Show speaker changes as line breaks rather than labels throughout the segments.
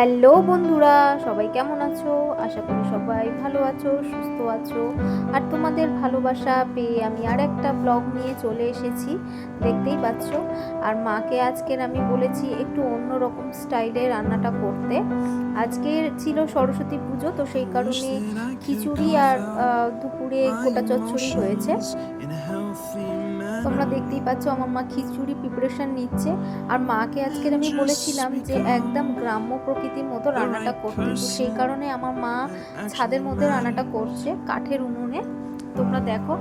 Hello বন্ধুরা, সবাই কেমন আছো? আশা করি সবাই ভালো আছো, সুস্থ আছো। আর তোমাদের ভালোবাসা পেয়ে আমি আর একটা ব্লগ নিয়ে চলে এসেছি, দেখতেই পাচ্ছ? আর মাকে আজকের আমি বলেছি একটু অন্য রকম স্টাইলে রান্নাটা করতে। আজকে ছিল সরস্বতী পুজো, তো সেই কারণে খিচুড়ি আর দুপুরে গোটা চচ্চড়ি হয়েছে। তোমরা দেখতেই পাচ্ছ আমার মা খিচুড়ি প্রিপারেশন নিচ্ছে। আর মাকে আজকের আমি বলেছিলাম যে একদম গ্রাম্য প্রকৃতির মতো রান্নাটা করতে। সেই কারণে আমার মা ছাদের মধ্যে রান্নাটা করছে কাঠের উনুনে। তোমরা দেখো।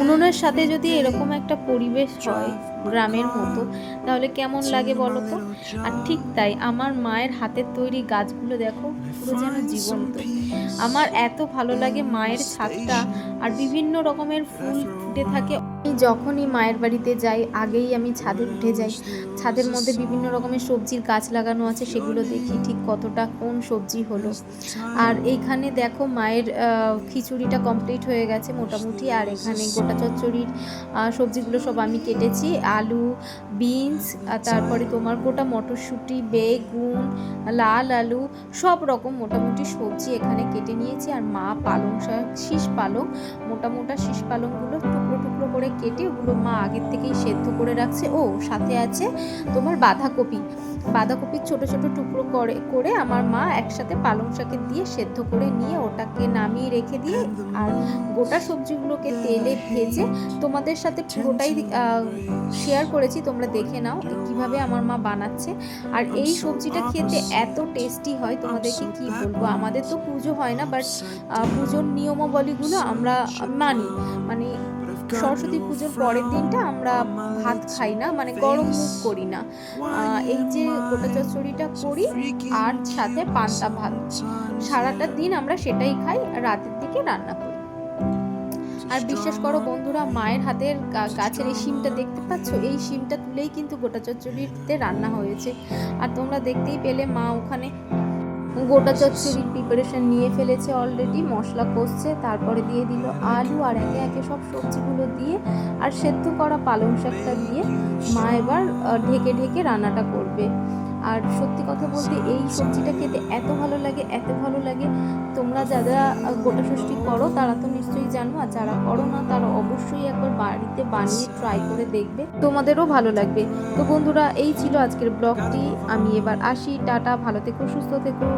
উনুনের সাথে যদি এরকম একটা পরিবেশ হয় গ্রামের মতো তাহলে কেমন লাগে বলো তো আর ঠিক তাই আমার মায়ের হাতের তৈরি গাছগুলো দেখো পুরো যেন জীবন্ত। আমার এত ভালো লাগে মায়ের ছাদটা আর বিভিন্ন রকমের ফুল ফুটে থাকে। আমি যখনই মায়ের বাড়িতে যাই আগেই আমি ছাদে উঠে যাই। ছাদের মধ্যে বিভিন্ন রকমের সবজির গাছ লাগানো আছে সেগুলো দেখি ঠিক কতটা কোন সবজি হলো। আর এইখানে দেখো মায়ের খিচুড়িটা কমপ্লিট হয়ে গেছে মোটামুটি আর এখানে গোটা চচ্চড়ির সবজিগুলো সব আমি কেটেছি। আলু, বিনস তারপরে তোমার গোটা মটরশুঁটি, বেগুন, লাল আলু, সব রকম মোটামুটি সবজি এখানে কেটে নিয়েছি। আর মা পালং শাক, শীষ পালং মোটা মোটা শীষ পালংগুলো টুকরো টুকরো করে কেটে ওগুলো মা আগের থেকেই সেদ্ধ করে রাখছে। ও, সাথে আছে তোমার বাঁধাকপি। বাঁধাকপির ছোট ছোট টুকরো করে করে আমার মা একসাথে পালং শাকে দিয়ে সেদ্ধ করে নিয়ে ওটাকে নামিয়ে রেখে দিয়ে আর গোটা সবজিগুলোকে তেলে ভেজে তোমাদের সাথে পুরোটাই শেয়ার করেছি, তোমরা দেখে নাও কীভাবে আমার মা বানাচ্ছে। আর এই সবজিটা খেতে এত টেস্টি হয়, তোমাদেরকে কি বলব? আমাদের তো পুজো হয় না বাট পুজোর নিয়মাবলীগুলো আমরা মানি। মানে সরস্বতী পুজোর পরের দিনটা আমরা ভাত খাই না মানে গরম মুখ করি না। এই যে গোটা চচ্চড়িটা করি, আর সাথে পান্তা ভাত। সারাটা দিন আমরা সেটাই খাই, রাতের দিকে রান্না করি। আর বিশ্বাস করো বন্ধুরা, মায়ের হাতের গাছের এই শিমটা দেখতে পাচ্ছ? এই শিমটা তুলেই কিন্তু গোটা চচ্চড়িতে রান্না হয়েছে। আর তোমরা দেখতেই পেলে মা ওখানে গোটা চচ্চড়ির প্রিপারেশন নিয়ে ফেলেছে অলরেডি মশলা কষছে, তারপরে দিয়ে দিল আলু আর একে একে সব সবজিগুলো দিয়ে আর সেদ্ধ করা পালং শাকটা দিয়ে মা এবার ঢেকে ঢেকে রান্নাটা করবে। আর সত্যি কথা বলতে এই সবজিটা খেতে এত ভালো লাগে, এত ভালো লাগে তোমরা যারা গোটা ষষ্ঠী করো, তারা তো নিশ্চয়ই জানো, আর যারা করো না, তারা অবশ্যই একবার বাড়িতে বানিয়ে ট্রাই করে দেখবে। তোমাদেরও ভালো লাগবে। তো বন্ধুরা, এই ছিল আজকের ব্লগটি। আমি এবার আসি। টাটা, ভালো থেকো, সুস্থ থেকো।